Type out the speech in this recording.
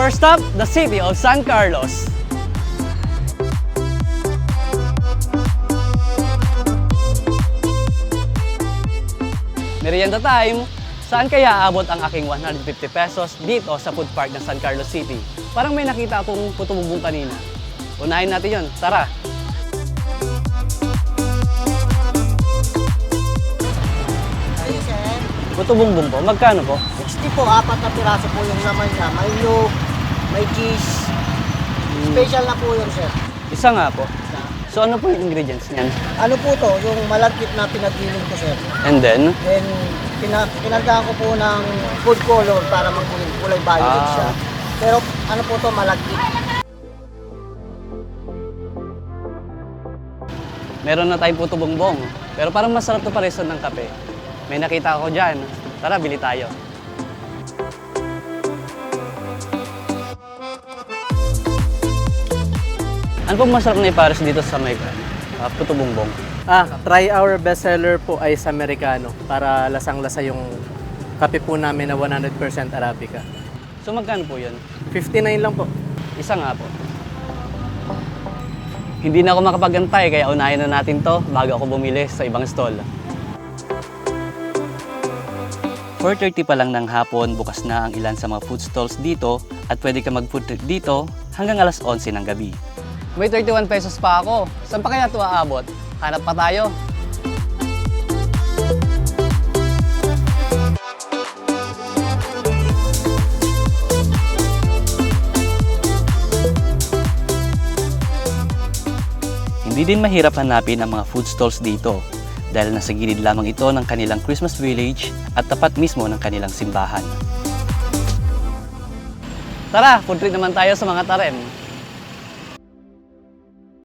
First stop, the city of San Carlos. Merienda time! Saan kaya aabot ang aking 150 pesos dito sa food park ng San Carlos City? Parang may nakita akong putububong kanina. Unahin natin yon. Tara! Ayun, sir. Putubungbong po, magkano po? 60 po, apat na piraso po yung laman niya. May yolk, may cheese. Special na po yun, sir. Isa nga po. So ano po yung ingredients niyan? Ano po to? Yung malagkit na pinagbilin ko, sir. And then, Then, pina pinagdaan ko po ng food color para magkulay kulay violet Ah. siya. Pero ano po to, malagkit. meron na tayong putubongbong. Pero parang masarap to paresan ng kape. May nakita ako dyan. Tara, bili tayo. Ano pong masarap na ipares dito sa may uh, putubongbong? Ah, try our bestseller po ay sa Americano para lasang-lasa yung kape po namin na 100% Arabica. So magkano po yun? 59 lang po. Isa nga po. Hindi na ako makapagantay kaya unahin na natin to bago ako bumili sa ibang stall. 4.30 pa lang ng hapon, bukas na ang ilan sa mga food stalls dito at pwede ka mag-food trip dito hanggang alas 11 ng gabi. May 31 pesos pa ako. Saan pa kaya ito aabot? Hanap pa tayo. Hindi din mahirap hanapin ang mga food stalls dito dahil nasa gilid lamang ito ng kanilang Christmas village at tapat mismo ng kanilang simbahan. Tara, food trip naman tayo sa mga tarem.